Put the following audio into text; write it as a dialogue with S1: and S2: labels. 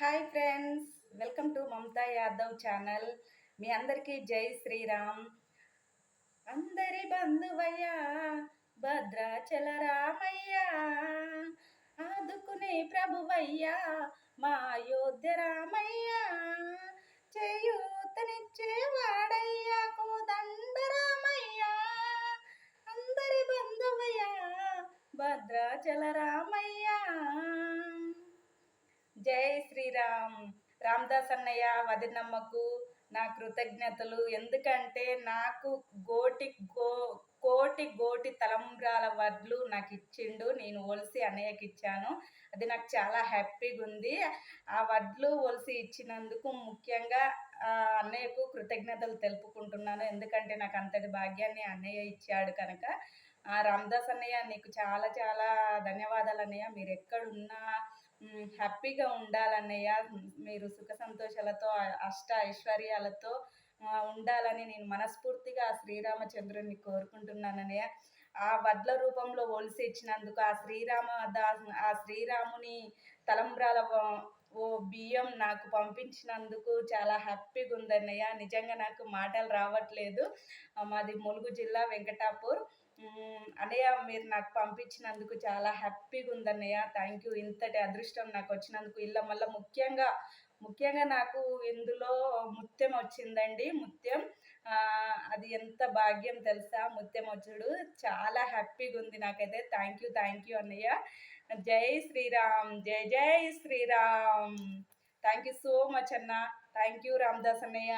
S1: Hi friends welcome to Mamata Yadav channel. మీ అందరికీ జై శ్రీరామ్. అందరి బంధువయ్యా భద్రాచల రామయ్యా ఆదుకునే ప్రభువయ్యా మా అయోధ్య రామయ్యా చేయూతనిచ్చేవాడయ్యా కోదండ రామయ్యా. అందరి బంధువయ్యా భద్రాచల రామయ్యా జై శ్రీరామ్. రామదాస్ అన్నయ్య వదినమ్మకు నా కృతజ్ఞతలు. ఎందుకంటే నాకు గోటి గో కోటి గోటి తలంబ్రాల వడ్లు నాకు ఇచ్చిండు. నేను ఒలిసి అన్నయ్యకి ఇచ్చాను. అది నాకు చాలా హ్యాపీగా ఉంది. ఆ వడ్లు ఒలిసి ఇచ్చినందుకు ముఖ్యంగా అన్నయ్యకు కృతజ్ఞతలు తెలుపుకుంటున్నాను. ఎందుకంటే నాకు అంతటి భాగ్యాన్ని అన్నయ్య ఇచ్చాడు కనుక. ఆ రామదాస్ అన్నయ్య నీకు చాలా చాలా ధన్యవాదాలు అన్నయ్య. మీరు ఎక్కడున్నా హ్యాపీగా ఉండాలన్నయ్య. మీరు సుఖ సంతోషాలతో అష్ట ఐశ్వర్యాలతో ఉండాలని నేను మనస్ఫూర్తిగా ఆ శ్రీరామచంద్రుని కోరుకుంటున్నానన్నయ్య. ఆ వడ్ల రూపంలో ఒలిసి ఇచ్చినందుకు ఆ శ్రీరామ దాస్ ఆ శ్రీరాముని తలంబ్రాల ఓ బియ్యం నాకు పంపించినందుకు చాలా హ్యాపీగా ఉందన్నయ్య నిజంగా నాకు మాటలు రావట్లేదు. మాది ములుగు జిల్లా వెంకటాపూర్. అన్నయ్య మీరు నాకు పంపించినందుకు చాలా హ్యాపీగా ఉందన్నయ్య. థ్యాంక్ యూ ఇంతటి అదృష్టం నాకు వచ్చినందుకు. ఇళ్ళ మళ్ళీ ముఖ్యంగా ముఖ్యంగా నాకు ఇందులో ముత్యం వచ్చిందండి. ముత్యం అది ఎంత భాగ్యం తెలుసా? ముత్యం వచ్చుడు. చాలా హ్యాపీగా ఉంది నాకైతే. థ్యాంక్ యూ థ్యాంక్ యూ అన్నయ్య. Jai Shriram Jai Jai Shriram. Thank you so much అన్న. థ్యాంక్ యూ రామదాస్ అన్నయ్య.